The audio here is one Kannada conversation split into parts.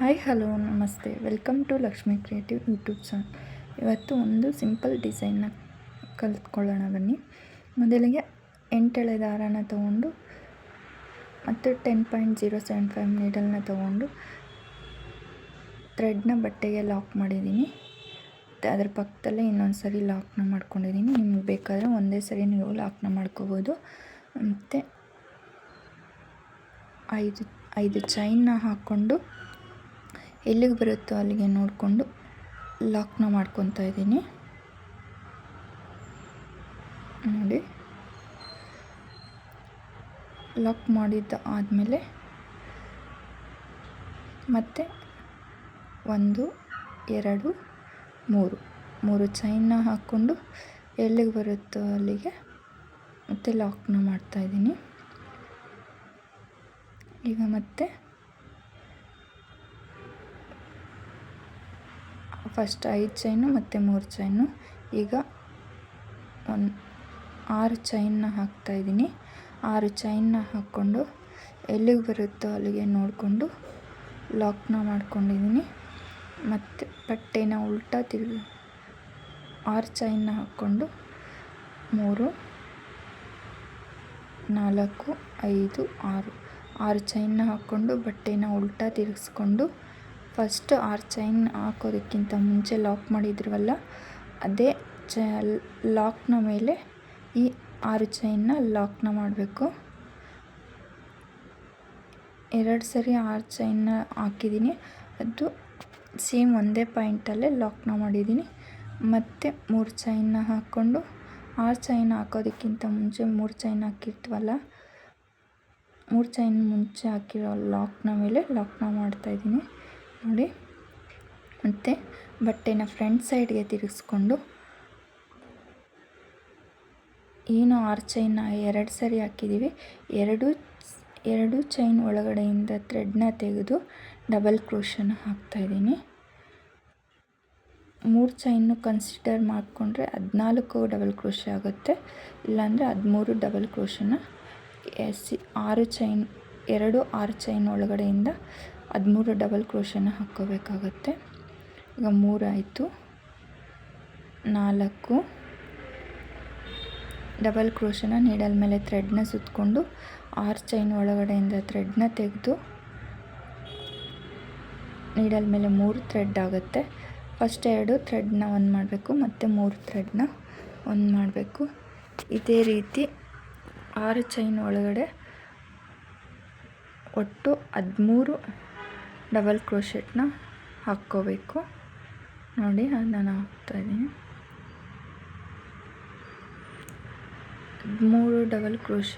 ಹಾಯ್, ಹಲೋ, ನಮಸ್ತೆ. Welcome to Lakshmi creative YouTube channel. ಇವತ್ತು ಒಂದು ಸಿಂಪಲ್ ಡಿಸೈನ್ನ ಕಲ್ತ್ಕೊಳ್ಳೋಣ ಬನ್ನಿ. ಮೊದಲಿಗೆ ಎಂಟೆಳೆ ದಾರನ ತೊಗೊಂಡು ಮತ್ತು ten point zero seven five ನೀಡಲ್ನ ತೊಗೊಂಡು ಥ್ರೆಡ್ನ ಬಟ್ಟೆಗೆ ಲಾಕ್ ಮಾಡಿದ್ದೀನಿ. ಅದ್ರ ಪಕ್ಕದಲ್ಲೇ ಇನ್ನೊಂದು ಸರಿ ಲಾಕ್ನ ಮಾಡ್ಕೊಂಡಿದ್ದೀನಿ. ನಿಮ್ಗೆ ಬೇಕಾದರೆ ಒಂದೇ ಸರಿ ನೀವು ಲಾಕ್ನ ಮಾಡ್ಕೋಬೋದು. ಮತ್ತು ಐದು ಐದು ಚೈನ್ನ ಹಾಕ್ಕೊಂಡು ಎಲ್ಲಿಗೆ ಬರುತ್ತೋ ಅಲ್ಲಿಗೆ ನೋಡಿಕೊಂಡು ಲಾಕ್ನ ಮಾಡ್ಕೊತಾ ಇದ್ದೀನಿ. ನೋಡಿ. ಲಾಕ್ ಮಾಡಿದ್ದ ಆದಮೇಲೆ ಮತ್ತೆ ಒಂದು, ಎರಡು, ಮೂರು. ಮೂರು ಚೈನ್ನ ಹಾಕ್ಕೊಂಡು ಎಲ್ಲಿಗೆ ಬರುತ್ತೋ ಅಲ್ಲಿಗೆ ಮತ್ತೆ ಲಾಕ್ನ ಮಾಡ್ತಾಯಿದ್ದೀನಿ ಈಗ ಮತ್ತೆ ಫಸ್ಟ್ ಐದು ಚೈನು ಮತ್ತು ಮೂರು ಚೈನು ಈಗ ಒಂದು ಆರು ಚೈನ್ನ ಹಾಕ್ತಾಯಿದ್ದೀನಿ ಆರು ಚೈನ್ನ ಹಾಕ್ಕೊಂಡು ಎಲ್ಲಿಗೆ ಬರುತ್ತೋ ಅಲ್ಲಿಗೆ ನೋಡಿಕೊಂಡು ಲಾಕ್ನ ಮಾಡ್ಕೊಂಡಿದ್ದೀನಿ. ಮತ್ತು ಬಟ್ಟೆನ ಉಲ್ಟಾ ತಿರುಗಿ ಆರು ಚೈನ್ನ ಹಾಕ್ಕೊಂಡು ಮೂರು, ನಾಲ್ಕು, ಐದು, ಆರು. ಆರು ಚೈನ್ನ ಹಾಕ್ಕೊಂಡು ಬಟ್ಟೆನ ಉಲ್ಟಾ ತಿರುಗಿಸ್ಕೊಂಡು ಫಸ್ಟ್ ಆರು ಚೈನ್ ಹಾಕೋದಕ್ಕಿಂತ ಮುಂಚೆ ಲಾಕ್ ಮಾಡಿದ್ರವಲ್ಲ ಅದೇ ಚ, ಲಾಕ್ನ ಮೇಲೆ ಈ ಆರು ಚೈನ್ನ ಲಾಕ್ನ ಮಾಡಬೇಕು. ಎರಡು ಸರಿ ಆರು ಚೈನ್ನ ಹಾಕಿದ್ದೀನಿ ಅದು ಸೇಮ್ ಒಂದೇ ಪಾಯಿಂಟಲ್ಲೇ ಲಾಕ್ನ ಮಾಡಿದ್ದೀನಿ ಮತ್ತು ಮೂರು ಚೈನ್ನ ಹಾಕ್ಕೊಂಡು, ಆರು ಚೈನ್ ಹಾಕೋದಕ್ಕಿಂತ ಮುಂಚೆ ಮೂರು ಚೈನ್ ಹಾಕಿರ್ತೀವಲ್ಲ, ಮೂರು ಚೈನ್ ಮುಂಚೆ ಹಾಕಿರೋ ಲಾಕ್ನ ಮೇಲೆ ಲಾಕ್ನ ಮಾಡ್ತಾಯಿದ್ದೀನಿ ನೋಡಿ. ಮತ್ತು ಬಟ್ಟೆನ ಫ್ರಂಟ್ ಸೈಡ್ಗೆ ತಿರುಗಿಸ್ಕೊಂಡು ಏನು ಆರು ಚೈನ್ನ ಎರಡು ಸರಿ ಹಾಕಿದ್ದೀವಿ. ಎರಡು ಎರಡು ಚೈನ್ ಒಳಗಡೆಯಿಂದ ಥ್ರೆಡ್ನ ತೆಗೆದು ಡಬಲ್ ಕ್ರೋಶನ ಹಾಕ್ತಾಯಿದ್ದೀನಿ ಮೂರು ಚೈನು ಕನ್ಸಿಡರ್ ಮಾಡಿಕೊಂಡ್ರೆ ಹದಿನಾಲ್ಕು ಡಬಲ್ ಕ್ರೋಶ ಆಗುತ್ತೆ. ಇಲ್ಲಾಂದರೆ ಹದಿಮೂರು ಡಬಲ್ ಕ್ರೋಶನ ಎಸಿ, ಆರು ಚೈನ್ ಎರಡು ಆರು ಚೈನ್ ಒಳಗಡೆಯಿಂದ ಹದಿಮೂರು ಡಬಲ್ ಕ್ರೋಶನ ಹಾಕ್ಕೋಬೇಕಾಗತ್ತೆ. ಈಗ ಮೂರಾಯಿತು ನಾಲ್ಕು. ಡಬಲ್ ಕ್ರೋಶನ ನೀಡಲ್ ಮೇಲೆ ಥ್ರೆಡ್ನ ಸುತ್ತಕೊಂಡು ಆರು ಚೈನ್ ಒಳಗಡೆಯಿಂದ ಥ್ರೆಡ್ನ ತೆಗೆದು ನೀಡಲ್ ಮೇಲೆ ಮೂರು ಥ್ರೆಡ್ ಆಗುತ್ತೆ. ಫಸ್ಟ್ ಎರಡು ಥ್ರೆಡ್ನ ಒಂದು ಮಾಡಬೇಕು, ಮತ್ತು ಮೂರು ಥ್ರೆಡ್ನ ಒಂದು ಮಾಡಬೇಕು. ಇದೇ ರೀತಿ ಆರು ಚೈನ್ ಒಳಗಡೆ ಒಟ್ಟು ಹದಿಮೂರು ಡಬಲ್ ಕ್ರೋಶೆಟ್ನ ಹಾಕ್ಕೋಬೇಕು. ನೋಡಿ ನಾನು ಹಾಕ್ತಾಯಿದ್ದೀನಿ ಮೂರು ಡಬಲ್ ಕ್ರೋಶ.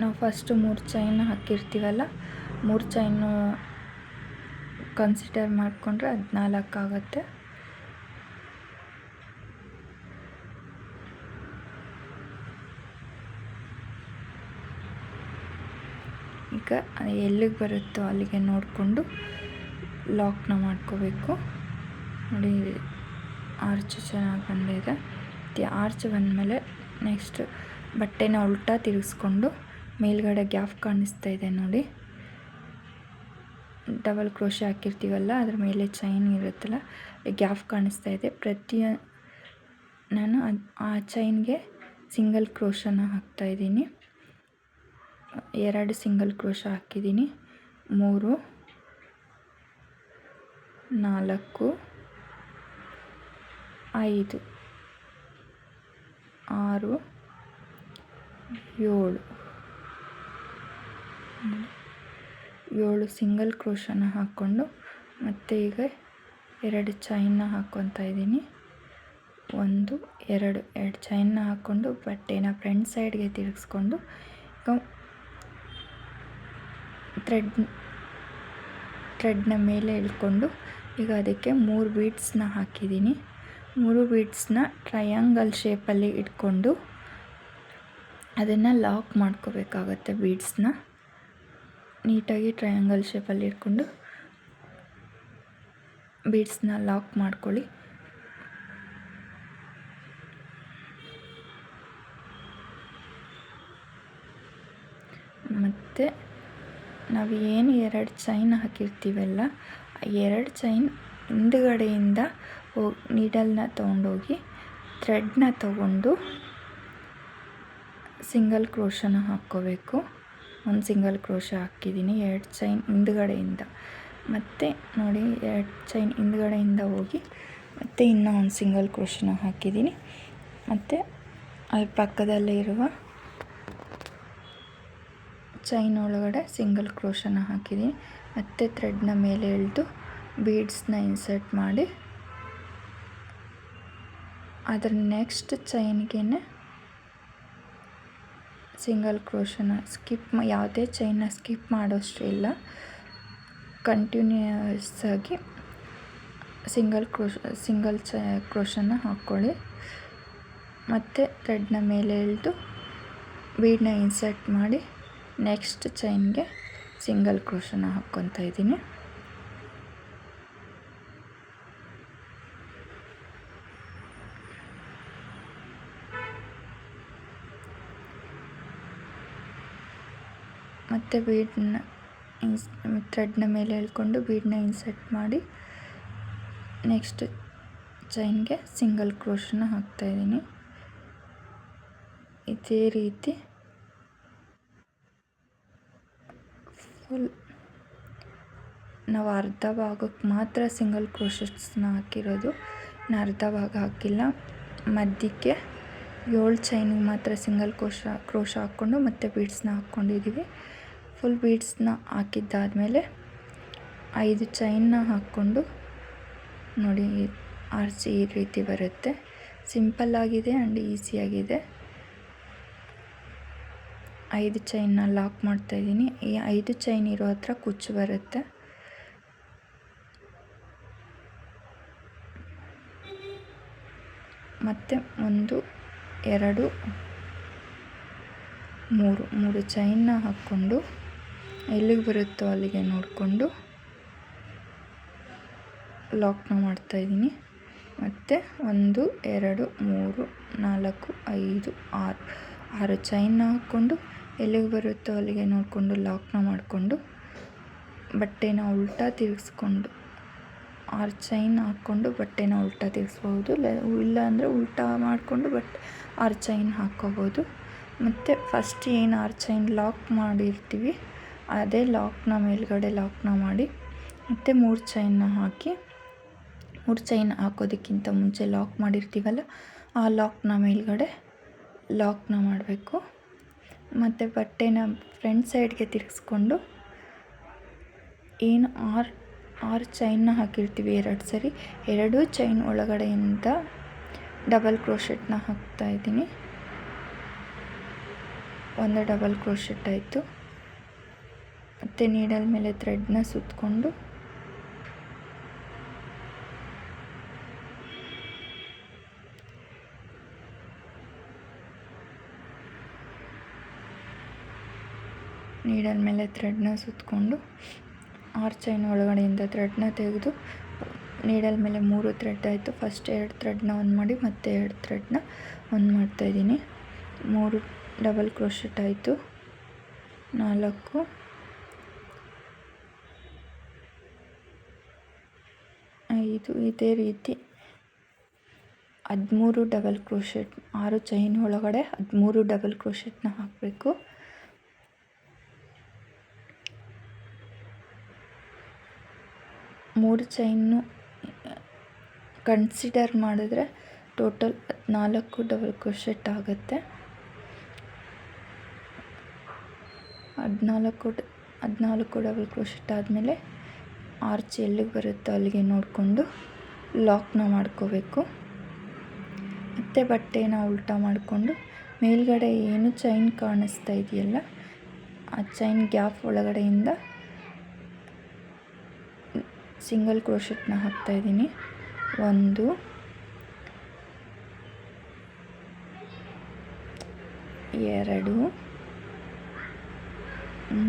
ನಾವು ಫಸ್ಟು ಮೂರು ಚೈನ್ ಹಾಕಿರ್ತೀವಲ್ಲ, ಮೂರು ಚೈನು ಕನ್ಸಿಡರ್ ಮಾಡಿಕೊಂಡ್ರೆ ಹದಿನಾಲ್ಕು ಆಗುತ್ತೆ. ಈಗ ಎಲ್ಲಿಗೆ ಬರುತ್ತೋ ಅಲ್ಲಿಗೆ ನೋಡಿಕೊಂಡು ಲಾಕ್ನ ಮಾಡ್ಕೋಬೇಕು. ನೋಡಿ ಆರ್ಚ್ ಚೆನ್ನಾಗಿ ಬಂದಿದೆ. ಆರ್ಚ್ ಬಂದಮೇಲೆ ನೆಕ್ಸ್ಟ್ ಬಟ್ಟೆನ ಉಲ್ಟಾ ತಿರುಗಿಸ್ಕೊಂಡು ಮೇಲ್ಗಡೆ ಗ್ಯಾಪ್ ಕಾಣಿಸ್ತಾ ಇದೆ ನೋಡಿ. ಡಬಲ್ ಕ್ರೋಶೆ ಹಾಕಿರ್ತೀವಲ್ಲ, ಅದ್ರ ಮೇಲೆ ಚೈನ್ ಇರುತ್ತಲ್ಲ ಗ್ಯಾಪ್ ಕಾಣಿಸ್ತಾ ಇದೆ. ಪ್ರತಿ ನಾನು ಆ ಚೈನ್ಗೆ ಸಿಂಗಲ್ ಕ್ರೋಶನ ಹಾಕ್ತಾಯಿದ್ದೀನಿ ಎರಡು ಸಿಂಗಲ್ ಕ್ರೋಶ ಹಾಕಿದ್ದೀನಿ. ಮೂರು, ನಾಲ್ಕು, ಐದು, ಆರು, ಏಳು. ಏಳು ಸಿಂಗಲ್ ಕ್ರೋಶನ ಹಾಕ್ಕೊಂಡು ಮತ್ತೆ ಈಗ ಎರಡು ಚೈನ್ನ ಹಾಕ್ಕೊತಾ ಇದ್ದೀನಿ. ಒಂದು, ಎರಡು ಎರಡು ಚೈನ್ನ ಹಾಕ್ಕೊಂಡು ಬಟ್ಟೆನ ಫ್ರಂಟ್ ಸೈಡ್ಗೆ ತಿರುಗಿಸ್ಕೊಂಡು ಈಗ ಥ್ರೆಡ್, ಥ್ರೆಡ್ನ ಮೇಲೆ ಇಳ್ಕೊಂಡು ಈಗ ಅದಕ್ಕೆ ಮೂರು ಬೀಡ್ಸ್ನ ಹಾಕಿದ್ದೀನಿ. ಮೂರು ಬೀಡ್ಸ್ನ ಟ್ರಯಾಂಗಲ್ ಶೇಪಲ್ಲಿ ಇಟ್ಕೊಂಡು ಅದನ್ನು ಲಾಕ್ ಮಾಡ್ಕೋಬೇಕಾಗತ್ತೆ ಬೀಡ್ಸ್ನ ನೀಟಾಗಿ ಟ್ರಯಾಂಗಲ್ ಶೇಪಲ್ಲಿ ಇಟ್ಕೊಂಡು ಬೀಡ್ಸ್ನ ಲಾಕ್ ಮಾಡ್ಕೊಳ್ಳಿ ಮತ್ತು ನಾವು ಏನು ಎರಡು ಚೈನ್ ಹಾಕಿರ್ತೀವಲ್ಲ ಎರಡು ಚೈನ್ ಹಿಂದುಗಡೆಯಿಂದ ಹೋಗಿ ನೀಡಲ್ನ ತೊಗೊಂಡೋಗಿ ಥ್ರೆಡ್ನ ತಗೊಂಡು ಸಿಂಗಲ್ ಕ್ರೋಶನ ಹಾಕ್ಕೋಬೇಕು. ಒಂದು ಸಿಂಗಲ್ ಕ್ರೋಶ ಹಾಕಿದ್ದೀನಿ ಎರಡು ಚೈನ್ ಹಿಂದುಗಡೆಯಿಂದ. ಮತ್ತು ನೋಡಿ, ಎರಡು ಚೈನ್ ಹಿಂದುಗಡೆಯಿಂದ ಹೋಗಿ ಮತ್ತು ಇನ್ನೂ ಒಂದು ಸಿಂಗಲ್ ಕ್ರೋಶನ ಹಾಕಿದ್ದೀನಿ ಮತ್ತು ಅದ್ರ ಪಕ್ಕದಲ್ಲೇ ಇರುವ ಚೈನ್ ಒಳಗಡೆ ಸಿಂಗಲ್ ಕ್ರೋಶನ ಹಾಕಿದ್ದೀನಿ ಮತ್ತು ಥ್ರೆಡ್ನ ಮೇಲೆ ಎಳೆದು ಬೀಡ್ಸ್ನ ಇನ್ಸರ್ಟ್ ಮಾಡಿ. ಅದರ ನೆಕ್ಸ್ಟ್ ಚೈನ್ಗೆ ಸಿಂಗಲ್ ಕ್ರೋಶನ ಸ್ಕಿಪ್ ಯಾವುದೇ ಚೈನ್ನ ಸ್ಕಿಪ್ ಮಾಡೋಷ್ಟು ಇಲ್ಲ. ಕಂಟಿನ್ಯೂಸ್ ಆಗಿ ಸಿಂಗಲ್ ಕ್ರೋಶ ಸಿಂಗಲ್ ಚ ಕ್ರೋಶನ ಹಾಕ್ಕೊಳ್ಳಿ ಮತ್ತು ಥ್ರೆಡ್ನ ಮೇಲೆ ಎಳೆದು ಬೀಡನ್ನ ಇನ್ಸರ್ಟ್ ಮಾಡಿ. ನೆಕ್ಸ್ಟ್ ಚೈನ್ಗೆ ಸಿಂಗಲ್ ಕ್ರೋಶನ ಹಾಕ್ಕೊತಾ ಇದ್ದೀನಿ. ಮತ್ತು ಬೀಡನ್ನ ಇನ್ಸ್ ಥ್ರೆಡ್ನ ಮೇಲೆ ಎಳ್ಕೊಂಡು ಬೀಡನ್ನ ಇನ್ಸೆಟ್ ಮಾಡಿ ನೆಕ್ಸ್ಟ್ ಚೈನ್ಗೆ ಸಿಂಗಲ್ ಕ್ರೋಶನ ಹಾಕ್ತಾಯಿದ್ದೀನಿ ಇದೇ ರೀತಿ ಫುಲ್ ನಾವು ಅರ್ಧ ಭಾಗಕ್ಕೆ ಮಾತ್ರ ಸಿಂಗಲ್ ಕ್ರೋಶಸ್ನ ಹಾಕಿರೋದು. ಇನ್ನು ಅರ್ಧ ಭಾಗ ಹಾಕಿಲ್ಲ. ಮಧ್ಯಕ್ಕೆ ಏಳು ಚೈನಿಗೆ ಮಾತ್ರ ಸಿಂಗಲ್ ಕ್ರೋಶ ಕ್ರೋಶ ಹಾಕ್ಕೊಂಡು ಮತ್ತು ಬೀಡ್ಸ್ನ ಹಾಕ್ಕೊಂಡಿದ್ದೀವಿ ಫುಲ್ ಬೀಡ್ಸ್ನ ಹಾಕಿದ್ದಾದಮೇಲೆ ಐದು ಚೈನ್ನ ಹಾಕ್ಕೊಂಡು ನೋಡಿ ಆರ್ಚ್ ಈ ರೀತಿ ಬರುತ್ತೆ. ಸಿಂಪಲ್ಲಾಗಿದೆ ಆ್ಯಂಡ್ ಈಸಿಯಾಗಿದೆ. ಐದು ಚೈನ್ನ ಲಾಕ್ ಮಾಡ್ತಾಯಿದ್ದೀನಿ ಈ ಐದು ಚೈನ್ ಇರೋ ಹತ್ರ ಕುಚ್ಚು ಬರುತ್ತೆ. ಮತ್ತು ಒಂದು, ಎರಡು, ಮೂರು. ಮೂರು ಚೈನ್ನ ಹಾಕ್ಕೊಂಡು ಎಲ್ಲಿಗೆ ಬರುತ್ತೋ ಅಲ್ಲಿಗೆ ನೋಡಿಕೊಂಡು ಲಾಕ್ನ ಮಾಡ್ತಾಯಿದ್ದೀನಿ ಮತ್ತು ಒಂದು, ಎರಡು, ಮೂರು, ನಾಲ್ಕು, ಐದು, ಆರು. ಆರು ಚೈನ್ನ ಹಾಕ್ಕೊಂಡು ಎಲ್ಲಿಗೆ ಬರುತ್ತೋ ಅಲ್ಲಿಗೆ ನೋಡಿಕೊಂಡು ಲಾಕ್ನ ಮಾಡಿಕೊಂಡು ಬಟ್ಟೆನ ಉಲ್ಟಾ ತಿರುಗಿಸ್ಕೊಂಡು ಆರು ಚೈನ್ ಹಾಕ್ಕೊಂಡು ಬಟ್ಟೆನ ಉಲ್ಟಾ ತಿರ್ಗಿಸ್ಬೋದು. ಇಲ್ಲ ಅಂದರೆ ಉಲ್ಟಾ ಮಾಡಿಕೊಂಡು ಬಟ್ ಆರು ಚೈನ್ ಹಾಕ್ಕೋಬೋದು. ಮತ್ತು ಫಸ್ಟ್ ಏನು ಆರು ಚೈನ್ ಲಾಕ್ ಮಾಡಿರ್ತೀವಿ, ಅದೇ ಲಾಕ್ನ ಮೇಲ್ಗಡೆ ಲಾಕ್ನ ಮಾಡಿ, ಮತ್ತು ಮೂರು ಚೈನ್ನ ಹಾಕಿ, ಮೂರು ಚೈನ್ ಹಾಕೋದಕ್ಕಿಂತ ಮುಂಚೆ ಲಾಕ್ ಮಾಡಿರ್ತೀವಲ್ಲ, ಆ ಲಾಕ್ನ ಮೇಲ್ಗಡೆ ಲಾಕ್ನ ಮಾಡಬೇಕು. ಮತ್ತು ಬಟ್ಟೆನ ಫ್ರಂಟ್ ಸೈಡ್ಗೆ ತಿರುಗಿಸ್ಕೊಂಡು ಏನು ಆರು ಆರು ಚೈನ್ನ ಹಾಕಿರ್ತೀವಿ ಎರಡು ಸರಿ. ಎರಡೂ ಚೈನ್ ಒಳಗಡೆಯಿಂದ ಡಬಲ್ ಕ್ರೋಶೆಟ್ನ ಹಾಕ್ತಾಯಿದ್ದೀನಿ ಒಂದು ಡಬಲ್ ಕ್ರೋಶೆಟ್ ಆಯಿತು. ಮತ್ತು ನೀಡಲ್ ಮೇಲೆ ಥ್ರೆಡ್ನ ಸುತ್ತಕೊಂಡು ನೀಡಲ್ ಮೇಲೆ ಥ್ರೆಡ್ನ ಸುತ್ತಕೊಂಡು ಆರು ಚೈನ್ ಒಳಗಡೆಯಿಂದ ಥ್ರೆಡ್ನ ತೆಗೆದು ನೀಡಲ್ ಮೇಲೆ ಮೂರು ಥ್ರೆಡ್ ಆಯಿತು. ಫಸ್ಟ್ ಎರಡು ಥ್ರೆಡ್ನ ಒಂದು ಮಾಡಿ ಮತ್ತೆ ಎರಡು ಥ್ರೆಡ್ನ ಒಂದು ಮಾಡ್ತಾಯಿದ್ದೀನಿ ಮೂರು ಡಬಲ್ ಕ್ರೋಶೆಟ್ ಆಯಿತು. ನಾಲ್ಕು. ಐದು. ಇದೇ ರೀತಿ ಹದಿಮೂರು ಡಬಲ್ ಕ್ರೋಶೆಟ್ ಆರು ಚೈನ್ ಒಳಗಡೆ ಹದಿಮೂರು ಡಬಲ್ ಕ್ರೋಶೆಟ್ನ ಹಾಕಬೇಕು. ಮೂರು ಚೈನು ಕನ್ಸಿಡರ್ ಮಾಡಿದ್ರೆ ಟೋಟಲ್ ನಾಲ್ಕು ಡಬಲ್ ಕ್ರೋಶೆಟ್ ಆಗುತ್ತೆ. ಹದಿನಾಲ್ಕು ಹದಿನಾಲ್ಕು ಡಬಲ್ ಕ್ರೋಶೆಟ್ ಆದಮೇಲೆ ಆರ್ಚ್ ಎಲ್ಲಿಗೆ ಬರುತ್ತೋ ಅಲ್ಲಿಗೆ ನೋಡಿಕೊಂಡು ಲಾಕ್ನ ಮಾಡ್ಕೋಬೇಕು. ಮತ್ತು ಬಟ್ಟೆನ ಉಲ್ಟಾ ಮಾಡಿಕೊಂಡು ಮೇಲ್ಗಡೆ ಏನು ಚೈನ್ ಕಾಣಿಸ್ತಾ ಇದೆಯಲ್ಲ, ಆ ಚೈನ್ ಗ್ಯಾಪ್ ಒಳಗಡೆಯಿಂದ ಸಿಂಗಲ್ ಕ್ರೋಶೆಟ್ನ ಹಾಕ್ತಾಯಿದ್ದೀನಿ ಒಂದು ಎರಡು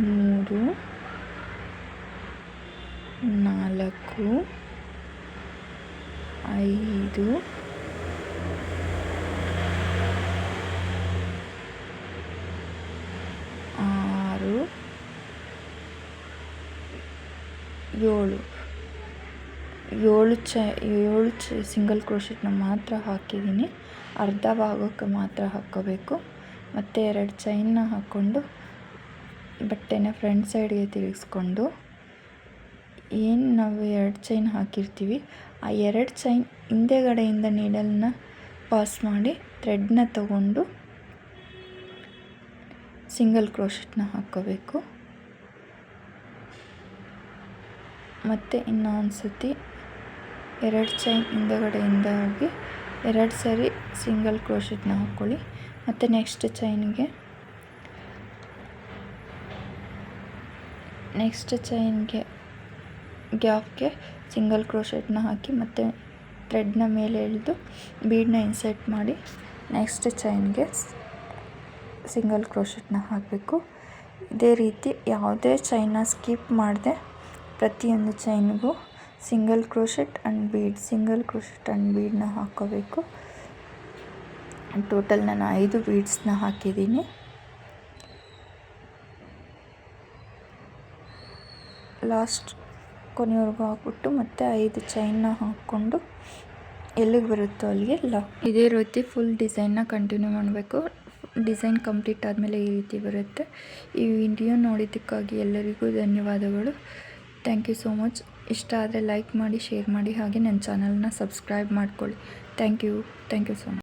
ಮೂರು ನಾಲ್ಕು ಐದು ಆರು ಏಳು. ಏಳು ಚ ಏಳು ಚ ಸಿಂಗಲ್ ಕ್ರೋಶೆಟ್ನ ಮಾತ್ರ ಹಾಕಿದ್ದೀನಿ. ಅರ್ಧ ಭಾಗಕ್ಕೆ ಮಾತ್ರ ಹಾಕ್ಕೋಬೇಕು. ಮತ್ತು ಎರಡು ಚೈನ್ನ ಹಾಕ್ಕೊಂಡು ಬಟ್ಟೆನ ಫ್ರಂಟ್ ಸೈಡ್ಗೆ ತಿರುಗಿಸ್ಕೊಂಡು ಏನು ನಾವು ಎರಡು ಚೈನ್ ಹಾಕಿರ್ತೀವಿ, ಆ ಎರಡು ಚೈನ್ ಹಿಂದೆಗಡೆಯಿಂದ ನೀಡಲ್ನ ಪಾಸ್ ಮಾಡಿ ಥ್ರೆಡ್ನ ತಗೊಂಡು ಸಿಂಗಲ್ ಕ್ರೋಶೆಟ್ನ ಹಾಕ್ಕೋಬೇಕು. ಮತ್ತು ಇನ್ನೊಂದು ಸತಿ ಎರಡು ಚೈನ್ ಹಿಂದಗಡೆಯಿಂದ ಹೋಗಿ ಎರಡು ಸರಿ ಸಿಂಗಲ್ ಕ್ರೋಶೆಟ್ನ ಹಾಕ್ಕೊಳ್ಳಿ. ಮತ್ತು ನೆಕ್ಸ್ಟ್ ಚೈನ್ಗೆ ನೆಕ್ಸ್ಟ್ ಚೈನ್ಗೆ ಗ್ಯಾಪ್ಗೆ ಸಿಂಗಲ್ ಕ್ರೋಶೆಟ್ನ ಹಾಕಿ ಮತ್ತು ಥ್ರೆಡ್ನ ಮೇಲೆ ಎಳೆದು ಬೀಡನ್ನ ಇನ್ಸರ್ಟ್ ಮಾಡಿ ನೆಕ್ಸ್ಟ್ ಚೈನ್ಗೆ ಸಿಂಗಲ್ ಕ್ರೋಶೆಟ್ನ ಹಾಕಬೇಕು. ಇದೇ ರೀತಿ ಯಾವುದೇ ಚೈನ್ನ ಸ್ಕಿಪ್ ಮಾಡದೆ ಪ್ರತಿಯೊಂದು ಚೈನ್ಗೂ single crochet and bead. Single crochet and ಬೀಡನ್ನ ಹಾಕ್ಕೋಬೇಕು. ಟೋಟಲ್ ನಾನು ಐದು ಬೀಡ್ಸ್ನ ಹಾಕಿದ್ದೀನಿ. ಲಾಸ್ಟ್ ಕೊನೆಯವರೆಗೂ ಹಾಕ್ಬಿಟ್ಟು ಮತ್ತೆ ಐದು ಚೈನ್ನ ಹಾಕ್ಕೊಂಡು ಎಲ್ಲಿಗೆ ಬರುತ್ತೋ ಅಲ್ಲಿಗೆ ಲಾಕ್ ಇದೇ ರೀತಿ ಫುಲ್ ಡಿಸೈನ್ನ ಕಂಟಿನ್ಯೂ ಮಾಡಬೇಕು. ಡಿಸೈನ್ ಕಂಪ್ಲೀಟ್ ಆದಮೇಲೆ ಈ ರೀತಿ ಬರುತ್ತೆ. ಈ ವಿಡಿಯೋ ನೋಡಿದ್ದಕ್ಕಾಗಿ ಎಲ್ಲರಿಗೂ ಧನ್ಯವಾದಗಳು. ಥ್ಯಾಂಕ್ ಯು ಸೋ ಮಚ್ ಇಷ್ಟ ಆದರೆ ಲೈಕ್ ಮಾಡಿ, ಶೇರ್ ಮಾಡಿ ಹಾಗೆ ನನ್ನ ಚಾನಲ್ನ ಸಬ್ಸ್ಕ್ರೈಬ್ ಮಾಡ್ಕೊಳ್ಳಿ. Thank you. Thank you so much.